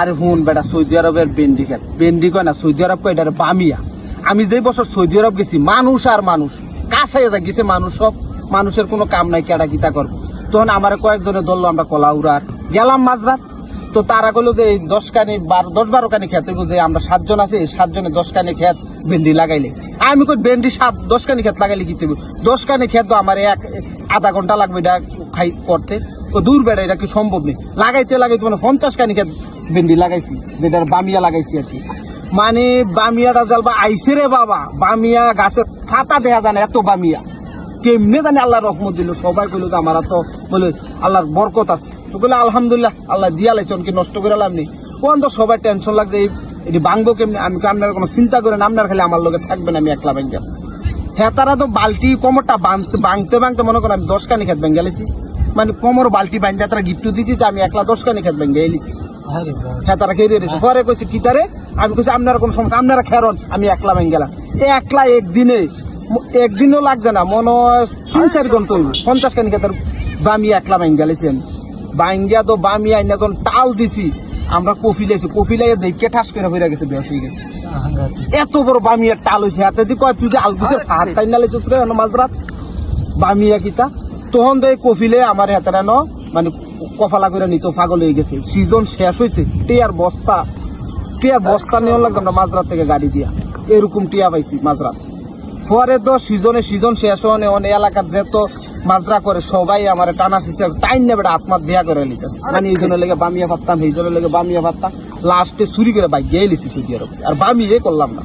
আর হুন বেটা, সৌদি আরবের বেন্ডি খেত। বেন্ডি কয় না, সৌদি আরব কয় বামিয়া। আমি যেই বছর সৌদি আরব গেছি, মানুষ আর মানুষ, কাছে গেছে মানুষ সব। মানুষের কোনো কাম নাই কেডা কিতা করব। তখন আমার কয়েকজনে ধরলো, আমরা কলাউরার গেলাম মাঝরাত। তো তারা কইলো যে এই দশ কানি বারো দশ বারো কানি খেত যে আমরা সাতজন আছে সাতজনে দশ কানি খেত ভেন্ডি লাগাইলে। আমি কই ভেন্ডি সাত দশ কানি খেত লাগাইলে কি দশ কানি খেত তো আমার এক আধা ঘণ্টা লাগবে এটা খাই করতে। তো দূর বেড়া এটা কি সম্ভব নেই? লাগাইতে লাগাইতে মানে পঞ্চাশ কানি খেত ভেন্ডি লাগাইছি, যেটার বামিয়া লাগাইছি আর কি। মানে বামিয়াটা জালবা আইসে রে বাবা, বামিয়া গাছের ফাতা দেখা যায় না এত বামিয়া। কেমনে জানি আল্লাহ রহমত দিল, সবাই কইলো তো আমার তো বলে আল্লাহর বরকত আছে। তো কইলে আলহামদুলিল্লাহ, আল্লাহ দিয়া লাইছে কি নষ্ট করে লাভ নেই। কোন তো সবাই টেনশন লাগছে এটি ভাঙবো কেমনি? আমি আপনার কোনো চিন্তা করেন, আপনার খালি আমার লগে থাকবেন, আমি একলা ব্যাংকে হ্যাঁ তারা তো বালতি, কোমরটা বাঁধতে বাঁধতে বাঁধতে মনে করেন আমি দশ কানি খেত ব্যাংকে গেলেছি মানে কোমর বালতি বাঁধতে তারা গিফট দিচ্ছি যে আমি একলা দশ কানি খেত ব্যাংকে এলিছি হ্যাঁ তারা খেয়ে দিয়েছে পরে কইছে কি তারে? আমি কইছি আপনারা কোনো সমস্যা আপনারা খেরন আমি একলা ভেঙে গেলাম। এ একলা একদিনে একদিনও লাগছে না মনে হয় তিন চার ঘণ্টা পঞ্চাশ কানি খেতার বামিয়া একলা ভেঙে গেলেছি আমি বাঙ্গিয়া তো বামিয়া আইনা যখন টাল দিছি আমরা কফি লাইছি কফি লাইয়ে দেখে ঠাস করে হয়ে গেছে বেশ হয়ে গেছে। এত বড় বামিয়ার টাল হয়েছে হাতে দি কয় তুই যে আলগুসের হাত টাইন না লাইছিস রে মাঝরাত বামিয়া কিতা তখন দেয় কফিলে আমার হাতেরা ন মানে কফালা করে নিত পাগল হয়ে গেছে। সিজন শেষ হয়েছে টিয়ার বস্তা টিয়ার বস্তা নিয়ে লাগবে না মাঝরাত থেকে গাড়ি দিয়া। এরকম টিয়া পাইছি মাঝরাত। পরে তো সিজনে সিজন শেষ হনে অনেক এলাকার যেত মাজরা করে সবাই আমার টানা সিস্টেম টাইম নেবে আত্মাত বিয়া করে লিতেছে মানে এই জন্য লেগে বামিয়া পারতাম এই জন্য লেগে বামিয়া পারতাম লাস্টে চুরি করে বাইক গিয়ে লিছি সুদি আর বামিয়ে করলাম না।